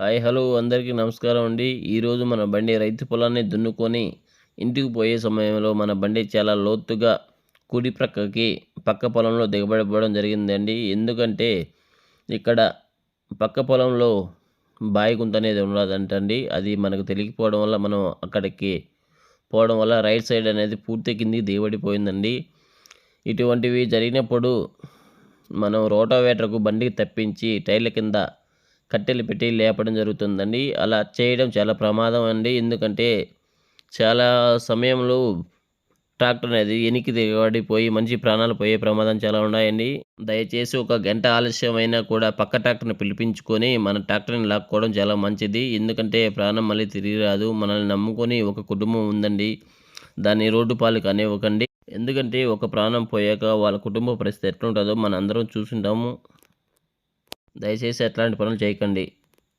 Hi hello అందరికీ నమస్కారం అండి. ఈరోజు మన బండి రైతు పొలాన్ని దున్నుకొని ఇంటికి పోయే సమయంలో మన బండి చాలా లోతుగా కుడి ప్రక్కకి పక్క పొలంలో దిగబడిపోవడం జరిగిందండి. ఎందుకంటే ఇక్కడ పక్క పొలంలో బాయి గుంత అనేది ఉండదంటండి అది మనకు తెలియకపోవడం వల్ల మనం అక్కడికి పోవడం వల్ల రైట్ సైడ్ అనేది పూర్తి కిందికి దిగబడిపోయిందండి. ఇటువంటివి జరిగినప్పుడు మనం రోటోవేటర్కు బండికి తప్పించి టైర్ల కింద కట్టెలు పెట్టి లేపడం జరుగుతుందండి. అలా చేయడం చాలా ప్రమాదం అండి. ఎందుకంటే చాలా సమయంలో ట్రాక్టర్ అనేది ఎనికి దిగబడిపోయి మంచి ప్రాణాలు పోయే ప్రమాదం చాలా ఉన్నాయండి. దయచేసి ఒక గంట ఆలస్యమైనా కూడా పక్క ట్రాక్టర్ని పిలిపించుకొని మన ట్రాక్టర్ని లాక్కోవడం చాలా మంచిది. ఎందుకంటే ప్రాణం మళ్ళీ తిరిగి రాదు. మనల్ని నమ్ముకొని ఒక కుటుంబం ఉందండి. దాన్ని రోడ్డు పాలు కానివ్వకండి. ఎందుకంటే ఒక ప్రాణం పోయాక వాళ్ళ కుటుంబ పరిస్థితి ఎట్లుంటుందో మన అందరం చూసుంటాము. దయచేసి అట్లాంటి పనులు చేయకండి.